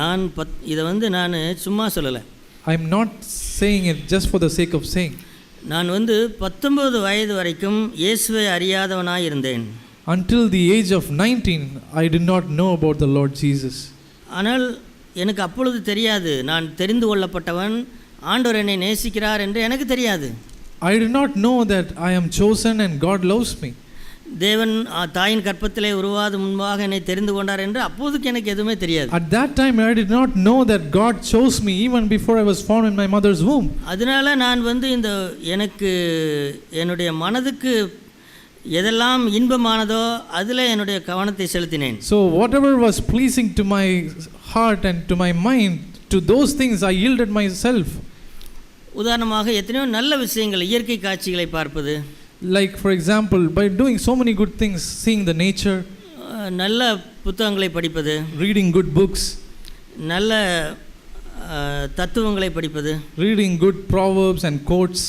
நான் பத் இதை வந்து நான் சும்மா சொல்லலை I'm not saying it just for the sake of saying. நான் வந்து பத்தொன்பது வயது வரைக்கும் இயேசுவை அறியாதவனாய் இருந்தேன் Until the age of 19, I did not know about the Lord Jesus. ஆனால் எனக்கு அப்பொழுது தெரியாது நான் தெரிந்து கொள்ளப்பட்டவன் ஆண்டவர் என்னை நேசிக்கிறார் என்று எனக்கு தெரியாது I did not know that I am chosen and God loves me. தேவன் தாயின் கற்பத்திலே உருவாது முன்பாக என்னை தெரிந்து கொண்டார் என்று அப்போதுக்கு எனக்கு எதுவுமே தெரியாது At that time, I did not know that God chose me even before I was found in my mother's womb. அதனால நான் வந்து இந்த எனக்கு என்னுடைய மனதுக்கு எதெல்லாம் இன்பமானதோ அதில் என்னுடைய கவனத்தை செலுத்தினேன் So, whatever was pleasing to my heart and to my mind, to those things I yielded myself. உதாரணமாக எத்தனையோ நல்ல விஷயங்கள் இயற்கை காட்சிகளை பார்ப்பது Like, for example, by doing so many good things, seeing the nature, அஹ், நல்ல புத்தகங்களை படிப்பது reading good books, நல்ல அஹ், தத்துவங்களை படிப்பது reading good proverbs and quotes.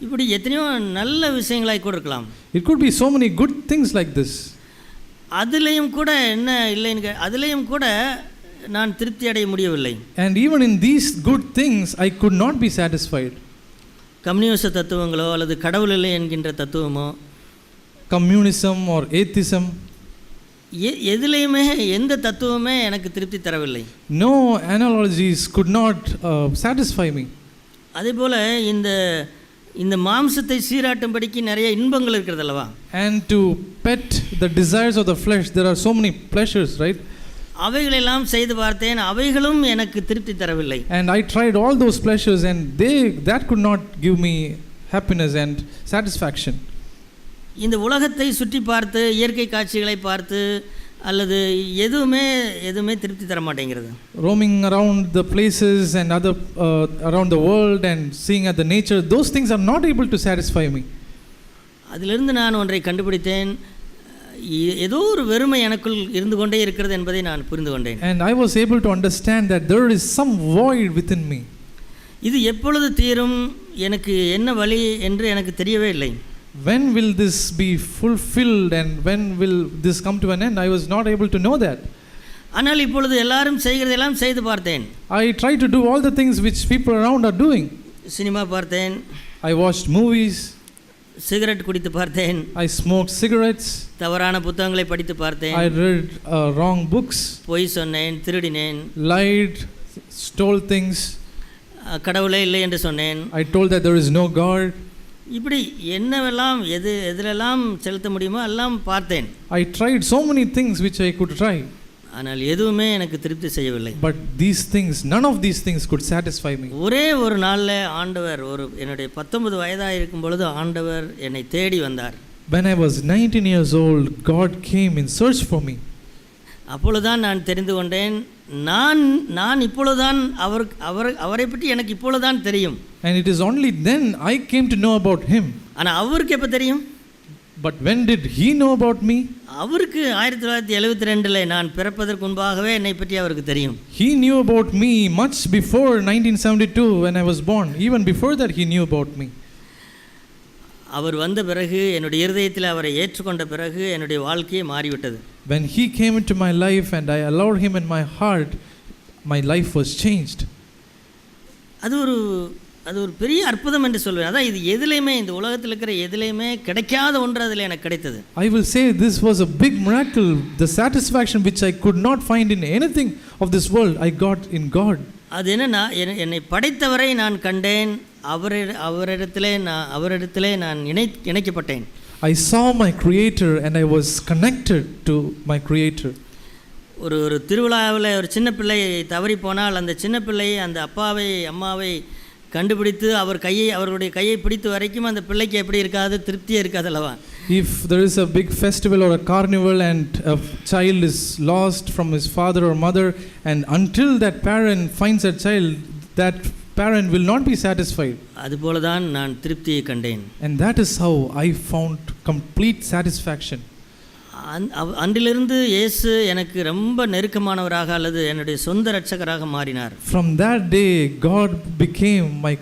இப்படி எத்தனையோ நல்ல விஷயங்களாய் கூட இருக்கலாம் It could be so many good things like this. அதுலேயும் கூட என்ன இல்லைன்னு கே- அதுலேயும் கூட நான் திருப்தி அடைய முடியவில்லை And even in these good things, I could not be satisfied. கம்யூனிச தத்துவங்களோ அல்லது கடவுள் இல்லை என்கின்ற தத்துவமோ Communism or atheism, எ எதுலேயுமே எந்த தத்துவமே எனக்கு திருப்தி தரவில்லை analogies could not uh, satisfy me. அதே போல் இந்த இந்த மாம்சத்தை சீராட்டும்படிக்கு நிறைய இன்பங்கள் இருக்கிறது அல்லவா And to pet the desires of the flesh, there are so many pleasures, right? அவைகளெல்லாம் செய்து பார்த்தேன் அவைகளும் எனக்கு திருப்தி தரவில்லை And I tried all those pleasures, and they that could not give me happiness and satisfaction. இந்த உலகத்தை சுற்றி பார்த்து இயற்கை காட்சிகளை பார்த்து அல்லது எதுவுமே எதுவுமே திருப்தி தர மாட்டேங்கிறது Roaming around the places and other uh, around the world and seeing at the nature, those things are not able to satisfy me. அதிலிருந்து நான் ஒன்றை கண்டுபிடித்தேன் ஏதோ ஒரு வெறுமை எனக்குள் இருந்து கொண்டே இருக்கிறது என்பதை நான் புரிந்து கொண்டேன் And I was able to understand that there is some void within me. இது எப்பொழுது தீரும் எனக்கு என்ன வழி என்று எனக்கு தெரியவே இல்லை When will this be fulfilled and when will this come to an end? I was not able to know that. ஆனால் இப்பொழுது எல்லாரும் செய்கிறதெல்லாம் செய்து பார்த்தேன் I tried to do all the things which people around are doing. Cinema பார்த்தேன் I watched movies, cigarette குடித்து பார்த்தேன் I smoked cigarettes, தவறான புத்தகங்களை படித்து பார்த்தேன் I read uh, wrong books, பொய் சொன்னேன் திருடினேன் stole things. அஹ், கடவுளே இல்லை என்று சொன்னேன் I told that there is no God. இப்படி என்னவெல்லாம் எது எதிலெல்லாம் செலுத்த முடியுமோ எல்லாம் பார்த்தேன் I tried so many things which I could try, ஆனால் எதுவுமே எனக்கு திருப்தி செய்யவில்லை but these things, none of these things could satisfy me. ஒரே ஒரு நாளில் ஆண்டவர் ஒரு என்னுடைய பத்தொன்பது வயதாக இருக்கும் பொழுது ஆண்டவர் என்னை தேடி வந்தார் When I was 19 years old, God came in search for me. அப்பொழுதுதான் நான் தெரிந்து கொண்டேன் நான் நான் இப்பொழுதுதான் அவர் அவர் அவரை பற்றி எனக்கு இப்பொழுதுதான் தெரியும் And it is only then I came to know about Him. ஆனால் அவருக்கு எப்போ தெரியும் But when did He know about me? அவருக்கு ஆயிரத்தி தொள்ளாயிரத்தி எழுபத்தி ரெண்டில் நான் பிறப்பதற்கு முன்பாகவே என்னை பற்றி அவருக்கு தெரியும் He knew about me much before 1972 when I was born. Even before that, He knew about me. அவர் வந்த பிறகு என்னுடைய இருதயத்தில் அவரை ஏற்றுக்கொண்ட பிறகு என்னுடைய வாழ்க்கையே மாறிவிட்டது When He came into my life and I allowed Him in my heart, my life was changed. அது ஒரு அது ஒரு பெரிய அற்புதம் என்று சொல்வேன் அதான் இது எதுலேயுமே இந்த உலகத்தில் இருக்கிற எதுலேயுமே கிடைக்காத ஒன்று அதில் எனக்கு கிடைத்தது I will say this was a big miracle. The satisfaction which I could not find in anything of this world, I got in God. அது என்னன்னா என்னை- படைத்தவரை நான் கண்டேன் அவரி அவரிடத்திலே நான் அவரிடத்திலே நான் இணை இணைக்கப்பட்டேன் I saw my Creator and I was connected to my Creator. ஒரு ஒரு திருவிழாவில் ஒரு சின்ன பிள்ளை தவறி போனால் அந்த சின்ன பிள்ளை அந்த அப்பாவை அம்மாவை கண்டுபிடித்து அவர் கையை அவர்களுடைய கையை பிடித்து வரைக்கும் அந்த பிள்ளைக்கு எப்படி இருக்காது திருப்தியே இருக்காது அல்லவா If there is a big festival or a carnival and a child is lost from his father or mother, and until that parent finds that child, that parent will not be satisfied. அதுபோல தான் நான் திருப்தியை கண்டேன் And that is how I found complete satisfaction. அந் அன்றிலிருந்து இயேசு எனக்கு ரொம்ப நெருக்கமானவராக அல்லது என்னுடைய சொந்த இரட்சகராக மாறினார் From that day, God became my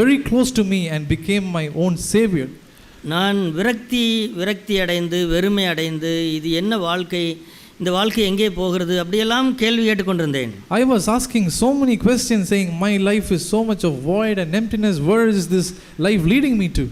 very close to me and became my own Savior. நான் விரக்தி விரக்தி அடைந்து வெறுமை அடைந்து இது என்ன வாழ்க்கை இந்த வாழ்க்கை எங்கே போகிறது அப்படியெல்லாம் கேள்வி கேட்டுக்கொண்டிருந்தேன் I was asking so many questions, saying, My life is so much of void and emptiness. Where is this life leading me to?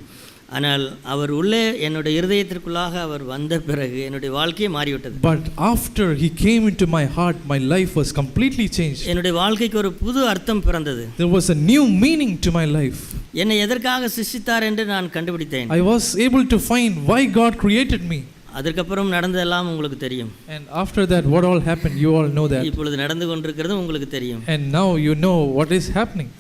ஆனால் அவர் உள்ளே என்னுடைய இருதயத்திற்குள்ளாக அவர் வந்த பிறகு என்னுடைய வாழ்க்கையே மாறிவிட்டது But after he came into my heart, my life was completely changed. என்னுடைய வாழ்க்கைக்கு ஒரு புது அர்த்தம் பிறந்தது There was a new meaning to my life. என்னை எதற்காக சிருஷ்டித்தார் என்று நான் கண்டுபிடித்தேன் I was able to find why God created me. அதற்கப்புறம் நடந்ததெல்லாம் உங்களுக்கு தெரியும் And after that, what all happened, you all know that. இப்பொழுது நடந்து கொண்டிருக்கிறது உங்களுக்கு தெரியும் And now you know what is happening.